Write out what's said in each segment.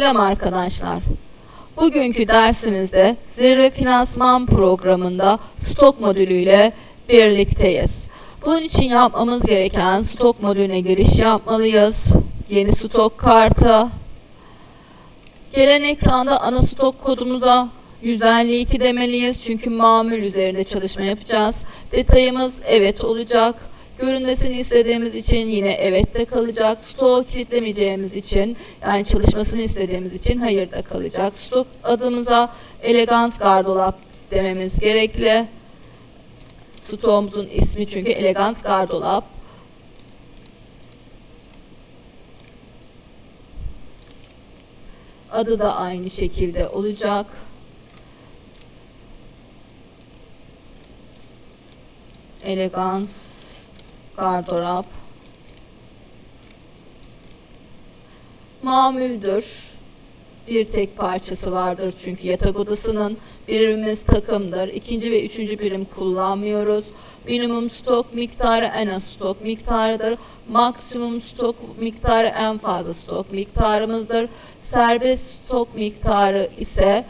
Selam arkadaşlar. Bugünkü dersimizde Zirve Finansman programında stok modülüyle birlikteyiz. Bunun için yapmamız gereken stok modülüne giriş yapmalıyız. Yeni stok kartı. Gelen ekranda ana stok kodumuza 152 demeliyiz çünkü mamul üzerinde çalışma yapacağız. Detayımız evet olacak. Görünmesini istediğimiz için yine evette kalacak. Stoğu kilitlemeyeceğimiz için yani çalışmasını istediğimiz için hayırda kalacak. Stok adımıza elegans gardolap dememiz gerekli. Stoğumuzun ismi çünkü elegans gardolap. Adı da aynı şekilde olacak. Elegans gardırop mamuldür. Bir tek parçası vardır çünkü yatak odasının birimimiz takımdır. İkinci ve üçüncü birim kullanmıyoruz. Minimum stok miktarı en az stok miktarıdır. Maksimum stok miktarı en fazla stok miktarımızdır. Serbest stok miktarı ise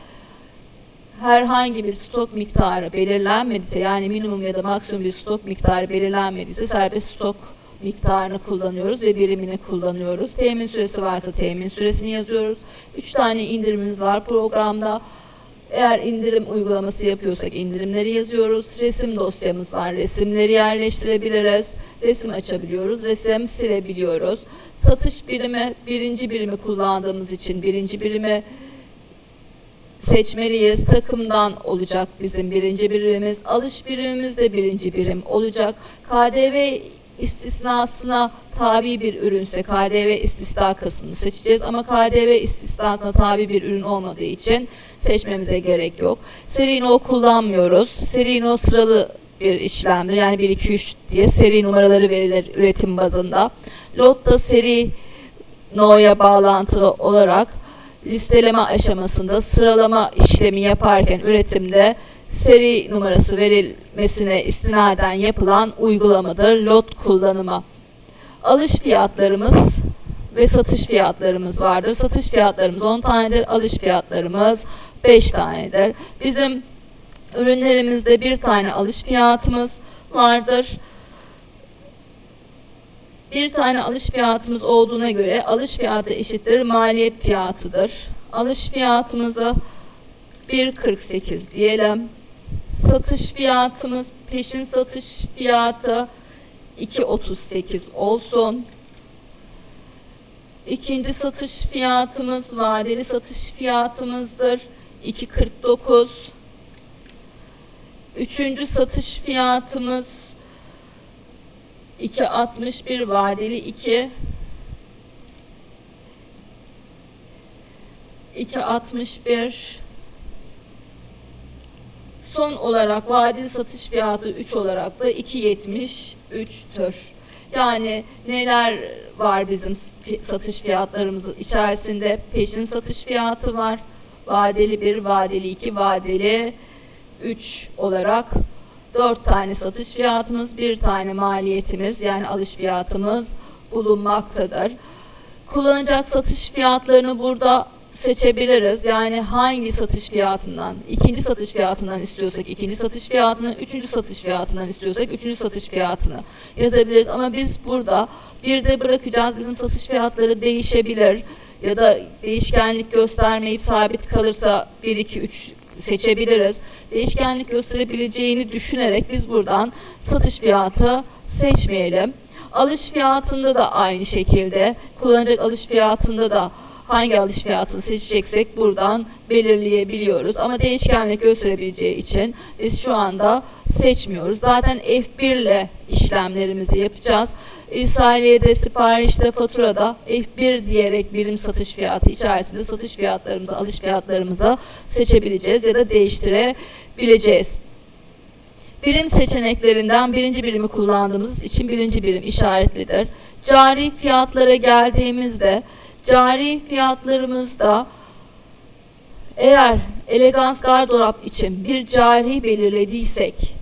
herhangi bir stok miktarı belirlenmediyse yani minimum ya da maksimum bir stok miktarı belirlenmediyse serbest stok miktarını kullanıyoruz ve birimini kullanıyoruz. Temin süresi varsa temin süresini yazıyoruz. 3 tane indirimimiz var programda. Eğer indirim uygulaması yapıyorsak indirimleri yazıyoruz. Resim dosyamız var. Resimleri yerleştirebiliriz. Resim açabiliyoruz. Resim silebiliyoruz. Satış birimi birinci birimi kullandığımız için birinci birimi seçmeliyiz. Takımdan olacak bizim birinci birimimiz. Alış birimimiz de birinci birim olacak. KDV istisnasına tabi bir ürünse KDV istisna kısmını seçeceğiz ama KDV istisnasına tabi bir ürün olmadığı için seçmemize gerek yok. Seri no kullanmıyoruz. Seri no sıralı bir işlemdir. Yani 1 2 3 diye seri numaraları verilir üretim bazında. Lotta seri no'ya bağlantılı olarak listeleme aşamasında sıralama işlemi yaparken üretimde seri numarası verilmesine istinaden yapılan uygulamadır lot kullanımı. Alış fiyatlarımız ve satış fiyatlarımız vardır. Satış fiyatlarımız 10 tanedir, alış fiyatlarımız 5 tanedir. Bizim ürünlerimizde bir tane alış fiyatımız vardır. Bir tane alış fiyatımız olduğuna göre alış fiyatı eşittir maliyet fiyatıdır. Alış fiyatımızı 1.48 diyelim. Satış fiyatımız peşin satış fiyatı 2.38 olsun. İkinci satış fiyatımız vadeli satış fiyatımızdır. 2.49. Üçüncü satış fiyatımız 2.61 vadeli 2 2.61 Son olarak vadeli satış fiyatı 3 olarak da 2.73'tür. Yani neler var bizim satış fiyatlarımızın içerisinde? Peşin satış fiyatı var. Vadeli 1, vadeli 2, vadeli 3 olarak 4 tane satış fiyatımız, 1 tane maliyetimiz yani alış fiyatımız bulunmaktadır. Kullanacak satış fiyatlarını burada seçebiliriz. Yani hangi satış fiyatından, ikinci satış fiyatından istiyorsak ikinci satış fiyatını, üçüncü satış fiyatından istiyorsak üçüncü satış fiyatını yazabiliriz. Ama biz burada bir de bırakacağız. Bizim satış fiyatları değişebilir ya da değişkenlik göstermeyip sabit kalırsa 1, 2, 3 seçebiliriz. Değişkenlik gösterebileceğini düşünerek biz buradan satış fiyatı seçmeyelim. Alış fiyatında da aynı şekilde kullanacak alış fiyatında da hangi alış fiyatını seçeceksek buradan belirleyebiliyoruz. Ama değişkenlik gösterebileceği için biz şu anda seçmiyoruz. Zaten F1 ile işlemlerimizi yapacağız. İrsaliyede, siparişte, faturada F1 diyerek birim satış fiyatı içerisinde satış fiyatlarımızı, alış fiyatlarımızı seçebileceğiz ya da değiştirebileceğiz. Birim seçeneklerinden birinci birimi kullandığımız için birinci birim işaretlidir. Cari fiyatlara geldiğimizde cari fiyatlarımızda eğer elegans gardırop için bir cari belirlediysek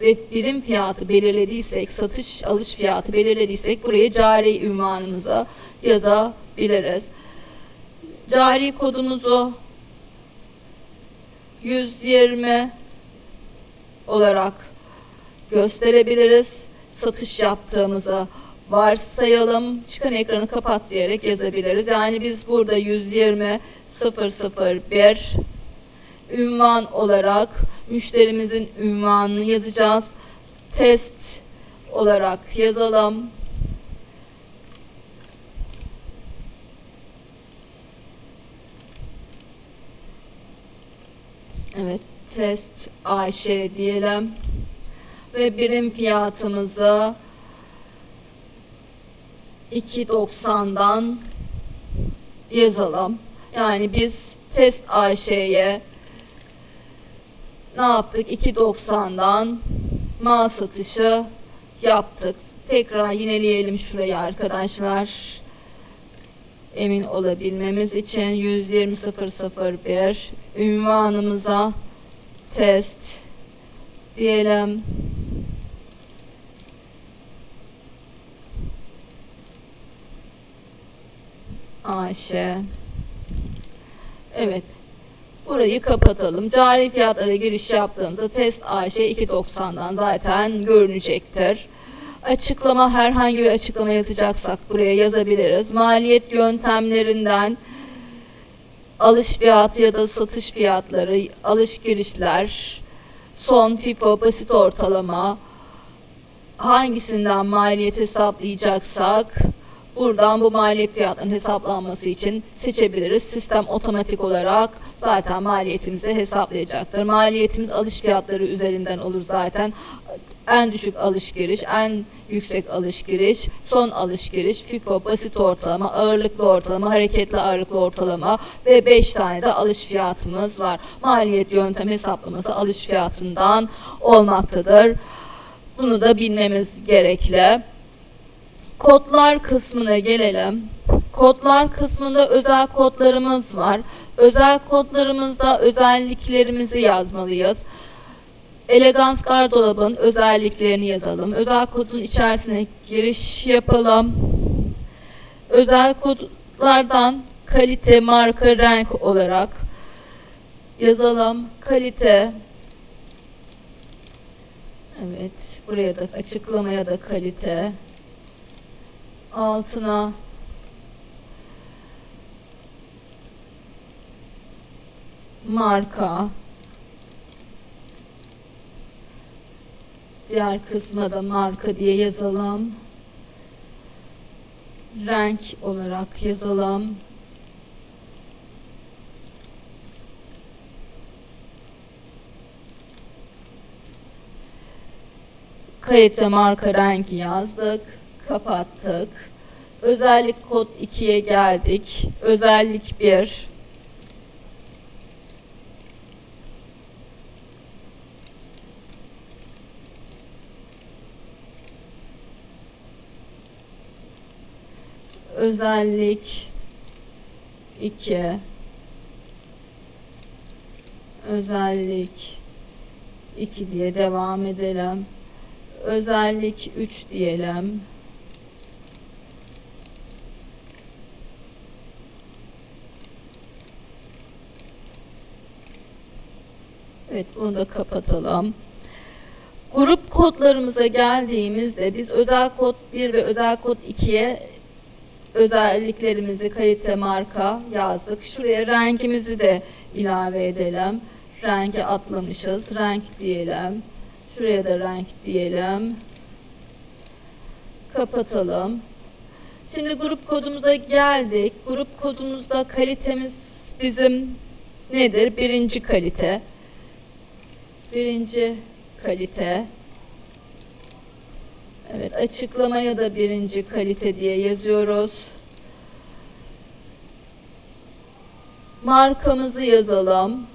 ve birim fiyatı belirlediysek, satış alış fiyatı belirlediysek buraya cari ünvanımıza yazabiliriz. Cari kodumuzu 120 olarak gösterebiliriz. Satış yaptığımızı varsayalım. Çıkan ekranı kapat diyerek yazabiliriz. Yani biz burada 120 001 ünvan olarak müşterimizin ünvanını yazacağız. Test olarak yazalım. Evet, test Ayşe diyelim. Ve birim fiyatımızı 2.90'dan yazalım. Yani biz test Ayşe'ye ne yaptık? 2.90'dan mal satışı yaptık. Tekrar yineleyelim şurayı arkadaşlar. Emin olabilmemiz için 120.001 ünvanımıza test diyelim. Ayşe. Evet. Burayı kapatalım. Cari fiyatlara giriş yaptığımızda test Ayşe 2.90'dan zaten görünecektir. Açıklama herhangi bir açıklama yazacaksak buraya yazabiliriz. Maliyet yöntemlerinden alış fiyatı ya da satış fiyatları, alış girişler, son FIFO basit ortalama hangisinden maliyet hesaplayacaksak buradan bu maliyet fiyatının hesaplanması için seçebiliriz. Sistem otomatik olarak zaten maliyetimizi hesaplayacaktır. Maliyetimiz alış fiyatları üzerinden olur zaten. En düşük alış giriş, en yüksek alış giriş, son alış giriş, FIFO, basit ortalama, ağırlıklı ortalama, hareketli ağırlıklı ortalama ve 5 tane de alış fiyatımız var. Maliyet yöntemi hesaplaması alış fiyatından olmaktadır. Bunu da bilmemiz gerekli. Kodlar kısmına gelelim. Kodlar kısmında özel kodlarımız var. Özel kodlarımızda özelliklerimizi yazmalıyız. Elegans gardolabın özelliklerini yazalım. Özel kodun içerisine giriş yapalım. Özel kodlardan kalite, marka, renk olarak yazalım. Kalite Evet, buraya da açıklamaya da kalite altına. Marka. Diğer kısma da marka diye yazalım. Renk olarak yazalım. Kalite marka renk yazdık kapattık özellik kod 2'ye geldik özellik 1 özellik 2 özellik 2 diye devam edelim. Özellik 3 diyelim. Evet bunu da kapatalım. Grup kodlarımıza geldiğimizde biz özel kod 1 ve özel kod 2'ye özelliklerimizi kalite marka yazdık. Şuraya rengimizi de ilave edelim. Rengi atlamışız. Renk diyelim. Şuraya da renk diyelim. Kapatalım. Şimdi grup kodumuza geldik. Grup kodumuzda kalitemiz bizim nedir? Birinci kalite. Birinci kalite. Evet açıklamaya da birinci kalite diye yazıyoruz. Markamızı yazalım.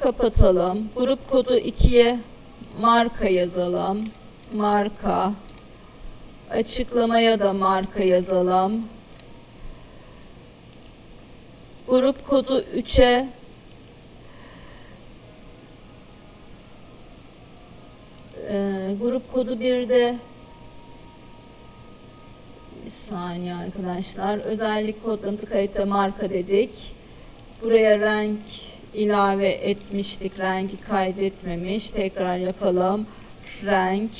Kapatalım. Grup kodu 2'ye marka yazalım. Marka. Açıklamaya da marka yazalım. Grup kodu 3'e Ee, grup kodu 1'de bir saniye arkadaşlar. Özellik kodlarımızı kalite marka dedik. Buraya renk ilave etmiştik. Rengi kaydetmemiş. Tekrar yapalım. Renk.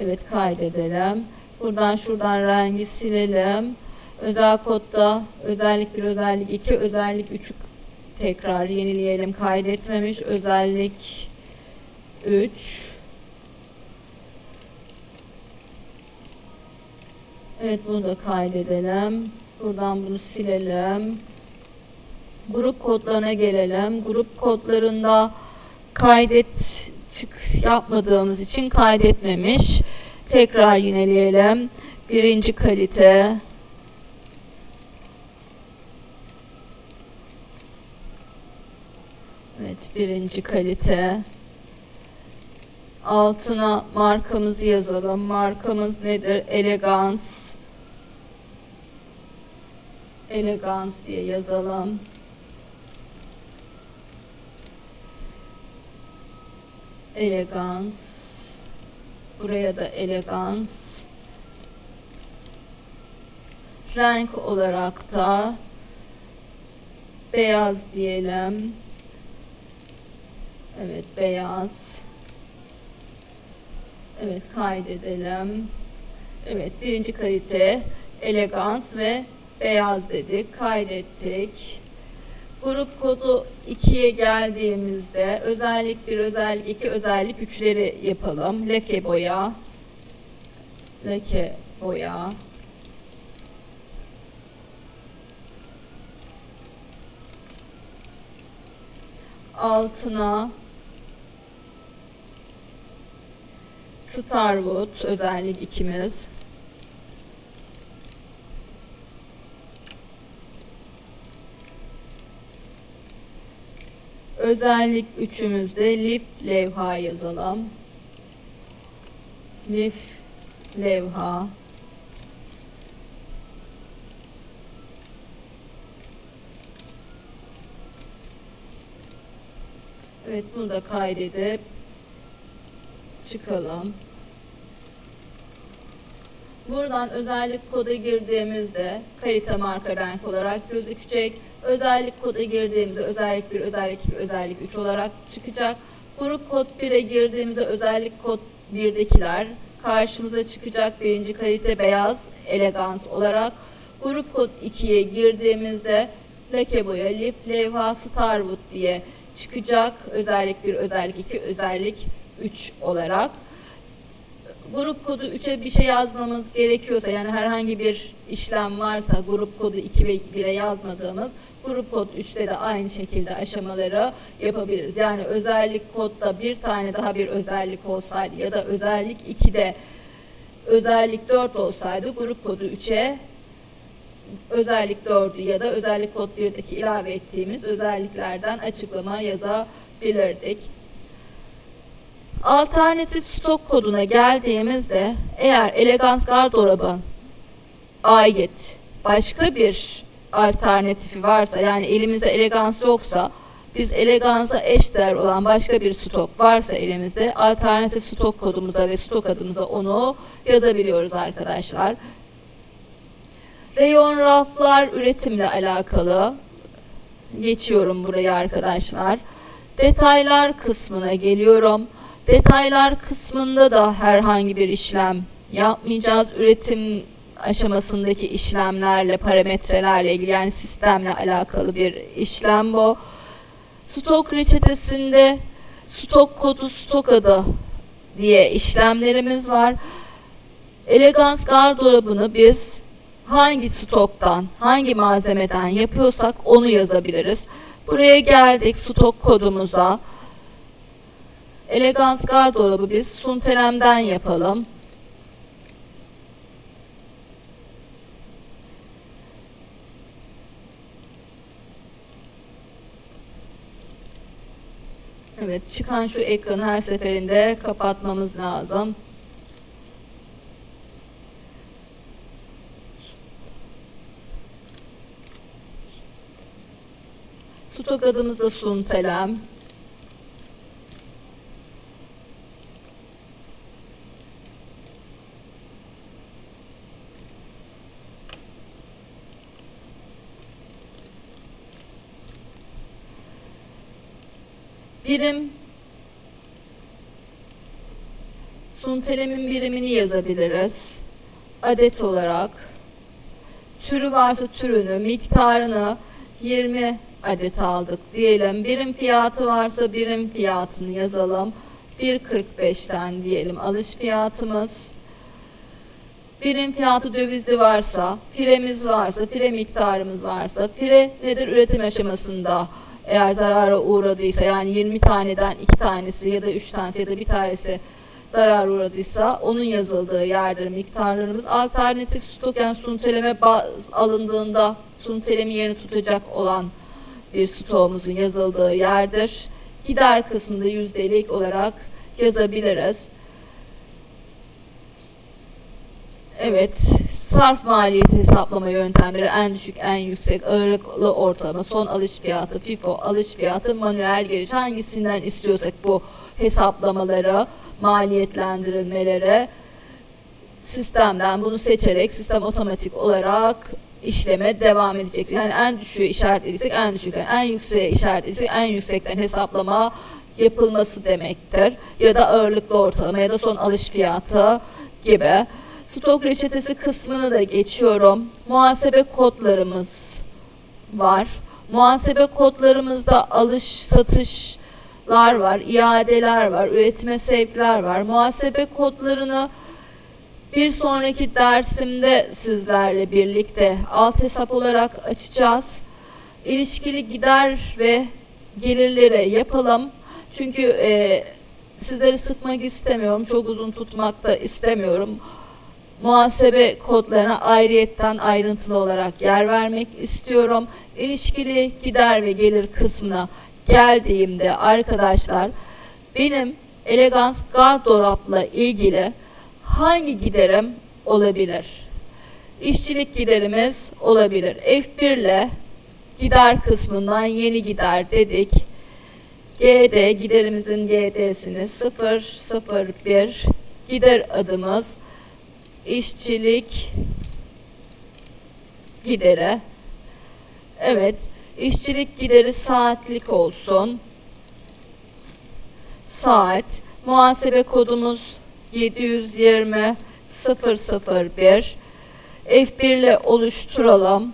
Evet kaydedelim. Buradan şuradan rengi silelim. Özel kodda özellik 1, özellik 2, özellik 3'ü tekrar yenileyelim. Kaydetmemiş. Özellik 3. Evet bunu da kaydedelim. Buradan bunu silelim. Grup kodlarına gelelim. Grup kodlarında kaydet çık yapmadığımız için kaydetmemiş. Tekrar yineleyelim. Birinci kalite. Evet birinci kalite. Altına markamızı yazalım. Markamız nedir? Elegans. Elegans diye yazalım. Elegans. Buraya da elegans. Renk olarak da beyaz diyelim. Evet beyaz. Evet kaydedelim. Evet birinci kalite elegans ve beyaz dedik. Kaydettik. Grup kodu 2'ye geldiğimizde özellik 1, özellik 2, özellik 3'leri yapalım. Leke boya. Leke boya. Altına Starwood özellik ikimiz. Özellik üçümüzde lif levha yazalım. Lif levha. Evet bunu da kaydedip çıkalım. Buradan özellik kodu girdiğimizde kalite marka renk olarak gözükecek. Özellik kodu girdiğimizde özellik 1, özellik 2, özellik 3 olarak çıkacak. Grup kod 1'e girdiğimizde özellik kod 1'dekiler karşımıza çıkacak. Birinci kalite beyaz, elegans olarak. Grup kod 2'ye girdiğimizde leke boya, lif, levha, starwood diye çıkacak. Özellik 1, özellik 2, özellik 3 olarak grup kodu 3'e bir şey yazmamız gerekiyorsa yani herhangi bir işlem varsa grup kodu 2 ve 1'e yazmadığımız grup kod 3'te de aynı şekilde aşamaları yapabiliriz. Yani özellik kodda bir tane daha bir özellik olsaydı ya da özellik 2'de özellik 4 olsaydı grup kodu 3'e özellik 4'ü ya da özellik kod 1'deki ilave ettiğimiz özelliklerden açıklama yazabilirdik. Alternatif stok koduna geldiğimizde eğer elegans gardırobun ait başka bir alternatifi varsa yani elimizde elegans yoksa biz elegansa eşdeğer olan başka bir stok varsa elimizde alternatif stok kodumuza ve stok adımıza onu yazabiliyoruz arkadaşlar. Reyon raflar üretimle alakalı geçiyorum buraya arkadaşlar. Detaylar kısmına geliyorum. Detaylar kısmında da herhangi bir işlem yapmayacağız. Üretim aşamasındaki işlemlerle, parametrelerle ilgili yani sistemle alakalı bir işlem bu. Stok reçetesinde stok kodu, stok adı diye işlemlerimiz var. Elegans gardırobunu biz hangi stoktan, hangi malzemeden yapıyorsak onu yazabiliriz. Buraya geldik stok kodumuza. Elegans gardırobı biz Suntelem'den yapalım. Evet çıkan şu ekranı her seferinde kapatmamız lazım. Stok adımız da Suntelem. Birim Suntelemin birimini yazabiliriz. Adet olarak türü varsa türünü, miktarını 20 adet aldık diyelim. Birim fiyatı varsa birim fiyatını yazalım. 1.45'ten diyelim alış fiyatımız. Birim fiyatı dövizli varsa, firemiz varsa, fire miktarımız varsa, fire nedir üretim aşamasında eğer zarara uğradıysa yani 20 taneden 2 tanesi ya da 3 tanesi ya da bir tanesi zarar uğradıysa onun yazıldığı yerdir miktarlarımız. Alternatif stok yani sunteleme baz alındığında suntelemi yerini tutacak olan bir stoğumuzun yazıldığı yerdir. Gider kısmında yüzdelik olarak yazabiliriz. Evet, sarf maliyeti hesaplama yöntemleri en düşük, en yüksek, ağırlıklı ortalama, son alış fiyatı, FIFO, alış fiyatı, manuel giriş hangisinden istiyorsak bu hesaplamaları, maliyetlendirilmeleri sistemden bunu seçerek sistem otomatik olarak işleme devam edecek. Yani en düşüğü işaretlediysek en düşükten, en yükseğe işaretlediysek en yüksekten hesaplama yapılması demektir. Ya da ağırlıklı ortalama ya da son alış fiyatı gibi. Stok reçetesi kısmını da geçiyorum. Muhasebe kodlarımız var. Muhasebe kodlarımızda alış satışlar var, iadeler var, üretime sevkler var. Muhasebe kodlarını bir sonraki dersimde sizlerle birlikte alt hesap olarak açacağız. İlişkili gider ve gelirleri yapalım. Çünkü e, sizleri sıkmak istemiyorum. Çok uzun tutmak da istemiyorum. Muhasebe kodlarına ayrıyetten ayrıntılı olarak yer vermek istiyorum. İlişkili gider ve gelir kısmına geldiğimde arkadaşlar benim elegans gardırapla ilgili hangi giderim olabilir? İşçilik giderimiz olabilir. F1 ile gider kısmından yeni gider dedik. GD giderimizin GD'sini 001 gider adımız işçilik gideri. Evet, işçilik gideri saatlik olsun. Saat. Muhasebe kodumuz 720 001. F1 ile oluşturalım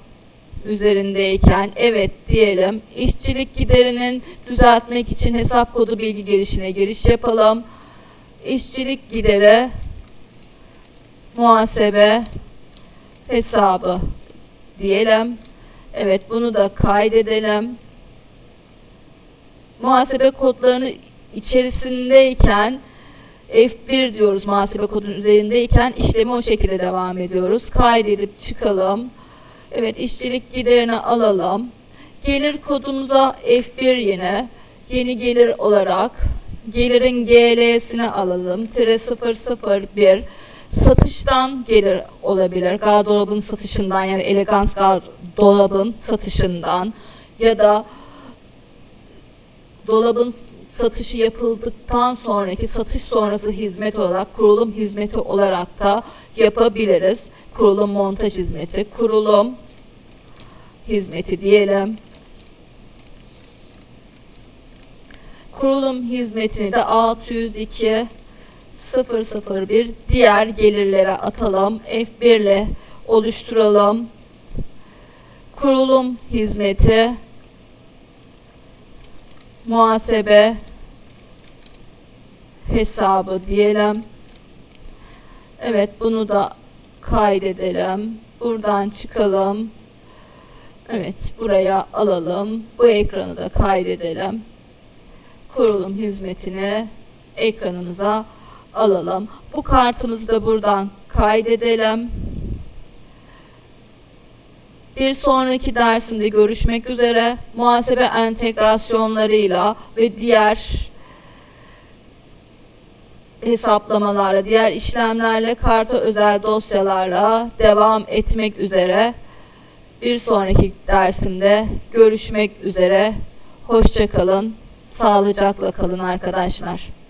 üzerindeyken evet diyelim. İşçilik giderinin düzeltmek için hesap kodu bilgi girişine giriş yapalım. İşçilik gideri muhasebe hesabı diyelim. Evet bunu da kaydedelim. Muhasebe kodlarını içerisindeyken F1 diyoruz muhasebe kodunun üzerindeyken işlemi o şekilde devam ediyoruz. Kaydedip çıkalım. Evet işçilik giderini alalım. Gelir kodumuza F1 yine yeni gelir olarak gelirin GL'sini alalım. Tire 001 satıştan gelir olabilir. Gardırobun satışından yani elegans gardırobun satışından ya da dolabın satışı yapıldıktan sonraki satış sonrası hizmet olarak kurulum hizmeti olarak da yapabiliriz. Kurulum montaj hizmeti, kurulum hizmeti diyelim. Kurulum hizmetini de 602 001 diğer gelirlere atalım. F1 ile oluşturalım. Kurulum hizmeti muhasebe hesabı diyelim. Evet bunu da kaydedelim. Buradan çıkalım. Evet buraya alalım. Bu ekranı da kaydedelim. Kurulum hizmetini ekranımıza alalım. Bu kartımızı da buradan kaydedelim. Bir sonraki dersimde görüşmek üzere. Muhasebe entegrasyonlarıyla ve diğer hesaplamalarla, diğer işlemlerle, karta özel dosyalarla devam etmek üzere. Bir sonraki dersimde görüşmek üzere. Hoşçakalın. Sağlıcakla kalın arkadaşlar.